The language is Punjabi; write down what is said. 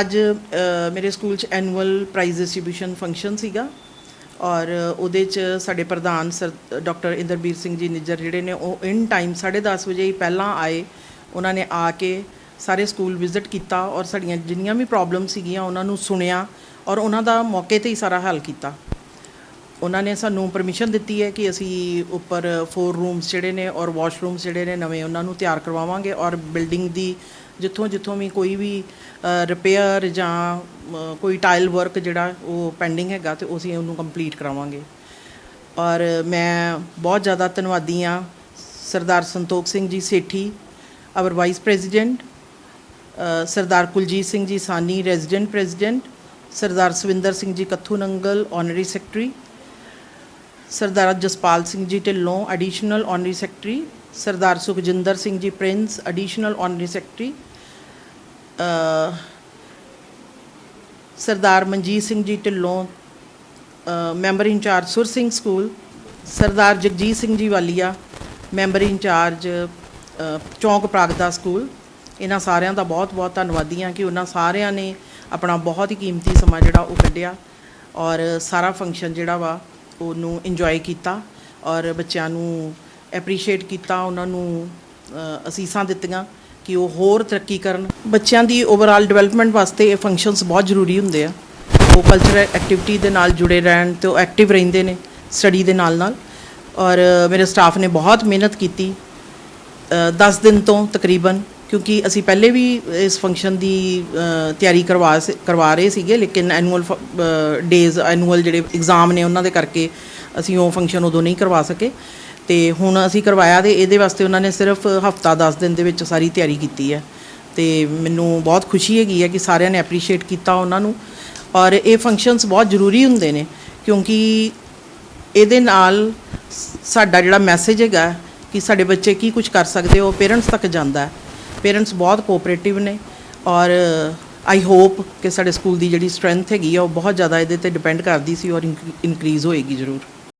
ਅੱਜ ਮੇਰੇ ਸਕੂਲ 'ਚ ਐਨੂਅਲ ਪ੍ਰਾਈਜ਼ ਡਿਸਟ੍ਰੀਬਿਊਸ਼ਨ ਫੰਕਸ਼ਨ ਸੀਗਾ ਔਰ ਉਹਦੇ 'ਚ ਸਾਡੇ ਪ੍ਰਧਾਨ ਸਰ, ਡਾਕਟਰ ਇੰਦਰਬੀਰ ਸਿੰਘ ਜੀ ਨਿੱਜਰ ਜਿਹੜੇ ਨੇ, ਉਹ ਇਨ ਟਾਈਮ 10:30 ਵਜੇ ਹੀ ਪਹਿਲਾਂ ਆਏ। ਉਹਨਾਂ ਨੇ ਆ ਕੇ ਸਾਰੇ ਸਕੂਲ ਵਿਜ਼ਿਟ ਕੀਤਾ ਔਰ ਸਾਡੀਆਂ ਜਿੰਨੀਆਂ ਵੀ ਪ੍ਰੋਬਲਮ ਸੀਗੀਆਂ ਉਹਨਾਂ ਨੂੰ ਸੁਣਿਆ ਔਰ ਉਹਨਾਂ ਦਾ ਮੌਕੇ ਤੇ ਹੀ ਸਾਰਾ ਹੱਲ ਕੀਤਾ। ਉਹਨਾਂ ਨੇ ਸਾਨੂੰ ਪਰਮਿਸ਼ਨ ਦਿੱਤੀ ਹੈ ਕਿ ਅਸੀਂ ਉੱਪਰ ਫੋਰ ਰੂਮਸ ਜਿਹੜੇ ਨੇ ਔਰ ਵਾਸ਼ਰੂਮਸ ਜਿਹੜੇ ਨੇ ਨਵੇਂ ਉਹਨਾਂ ਨੂੰ ਤਿਆਰ ਕਰਵਾਵਾਂਗੇ ਔਰ ਬਿਲਡਿੰਗ ਦੀ ਜਿੱਥੋਂ ਜਿੱਥੋਂ ਵੀ ਕੋਈ ਵੀ ਰਿਪੇਅਰ ਜਾਂ ਕੋਈ ਟਾਈਲ ਵਰਕ ਜਿਹੜਾ ਉਹ ਪੈਂਡਿੰਗ ਹੈਗਾ ਤੇ ਅਸੀਂ ਉਹਨੂੰ ਕੰਪਲੀਟ ਕਰਾਵਾਂਗੇ। ਔਰ ਮੈਂ ਬਹੁਤ ਜ਼ਿਆਦਾ ਧੰਨਵਾਦੀ ਹਾਂ Sardar Santokh Singh ji Sethi our vice president Sardar Kuljit Singh ji Saini resident president Sardar Swinder Singh ji Kathu Nangal honorary secretary Sardar Jaspal Singh ji Dhillon additional honorary secretary Sardar Sukhjinder Singh ji Prince additional honorary secretary Sardar Manjit Singh ji Dhillon member incharge Sur Singh school, Sardar Jagjit Singh ji Walia member incharge Chowk ਪ੍ਰਾਗਦਾ school. ਇਹਨਾਂ ਸਾਰਿਆਂ ਦਾ ਬਹੁਤ-ਬਹੁਤ ਧੰਨਵਾਦੀ ਹਾਂ ਕਿ ਉਹਨਾਂ ਸਾਰਿਆਂ ਨੇ ਆਪਣਾ ਬਹੁਤ ਹੀ ਕੀਮਤੀ ਸਮਾਂ ਜਿਹੜਾ ਉਹ ਕੱਢਿਆ ਔਰ ਸਾਰਾ ਫੰਕਸ਼ਨ ਜਿਹੜਾ ਵਾ ਉਹਨੂੰ ਇੰਜੋਏ ਕੀਤਾ ਔਰ ਬੱਚਿਆਂ ਨੂੰ ਐਪਰੀਸ਼ੀਏਟ ਕੀਤਾ, ਉਹਨਾਂ ਨੂੰ ਅਸੀਸਾਂ ਦਿੱਤੀਆਂ ਕਿ ਉਹ ਹੋਰ ਤਰੱਕੀ ਕਰਨ। ਬੱਚਿਆਂ ਦੀ ਓਵਰਆਲ ਡਿਵੈਲਪਮੈਂਟ ਵਾਸਤੇ ਇਹ ਫੰਕਸ਼ਨਸ ਬਹੁਤ ਜ਼ਰੂਰੀ ਹੁੰਦੇ ਆ। ਉਹ ਕਲਚਰਲ ਐਕਟੀਵਿਟੀ ਦੇ ਨਾਲ ਜੁੜੇ ਰਹਿਣ ਤੇ ਉਹ ਐਕਟਿਵ ਰਹਿੰਦੇ ਨੇ ਸਟੱਡੀ ਦੇ ਨਾਲ ਨਾਲ। ਔਰ ਮੇਰੇ ਸਟਾਫ ਨੇ ਬਹੁਤ ਮਿਹਨਤ ਕੀਤੀ। 10 ਦਿਨ ਤੋਂ ਤਕਰੀਬਨ ਕਿਉਂਕਿ ਅਸੀਂ ਪਹਿਲੇ ਵੀ ਇਸ ਫੰਕਸ਼ਨ ਦੀ ਤਿਆਰੀ ਕਰਵਾ ਸ- ਕਰਵਾ ਰਹੇ ਸੀਗੇ, ਲੇਕਿਨ ਐਨੂਅਲ ਡੇਜ਼ ਐਨੂਅਲ ਜਿਹੜੇ ਐਗਜ਼ਾਮ ਨੇ ਉਹਨਾਂ ਦੇ ਕਰਕੇ ਅਸੀਂ ਉਹ ਫੰਕਸ਼ਨ ਉਦੋਂ ਨਹੀਂ ਕਰਵਾ ਸਕੇ। ਤੇ ਹੁਣ ਅਸੀਂ ਕਰਵਾਇਆ ਤੇ ਇਹਦੇ ਵਾਸਤੇ ਉਹਨਾਂ ਨੇ ਸਿਰਫ ਹਫਤਾ 10 ਦਿਨ ਦੇ ਵਿੱਚ ਸਾਰੀ ਤਿਆਰੀ ਕੀਤੀ ਹੈ। ਤੇ ਮੈਨੂੰ ਬਹੁਤ ਖੁਸ਼ੀ ਹੈਗੀ ਹੈ ਕਿ ਸਾਰਿਆਂ ਨੇ ਐਪਰੀਸ਼ੀਏਟ ਕੀਤਾ ਉਹਨਾਂ ਨੂੰ। ਔਰ ਇਹ ਫੰਕਸ਼ਨਸ ਬਹੁਤ ਜ਼ਰੂਰੀ ਹੁੰਦੇ ਨੇ, ਕਿਉਂਕਿ ਇਹਦੇ ਨਾਲ ਸਾਡਾ ਜਿਹੜਾ ਮੈਸੇਜ ਹੈਗਾ ਕਿ ਸਾਡੇ ਬੱਚੇ ਕੀ ਕੁਝ ਕਰ ਸਕਦੇ ਹੋ ਪੇਰੈਂਟਸ ਤੱਕ ਜਾਂਦਾ ਹੈ। ਪੇਰੈਂਟਸ ਬਹੁਤ ਕੋਆਪਰੇਟਿਵ ਨੇ ਔਰ ਆਈ ਹੋਪ ਕਿ ਸਾਡੇ ਸਕੂਲ ਦੀ ਜਿਹੜੀ ਸਟਰੈਂਥ ਹੈਗੀ ਆ, ਉਹ ਬਹੁਤ ਜ਼ਿਆਦਾ ਇਹਦੇ ਤੇ ਡਿਪੈਂਡ ਕਰਦੀ ਸੀ ਔਰ ਇਨਕਰੀਜ਼ ਹੋਏਗੀ ਜ਼ਰੂਰ।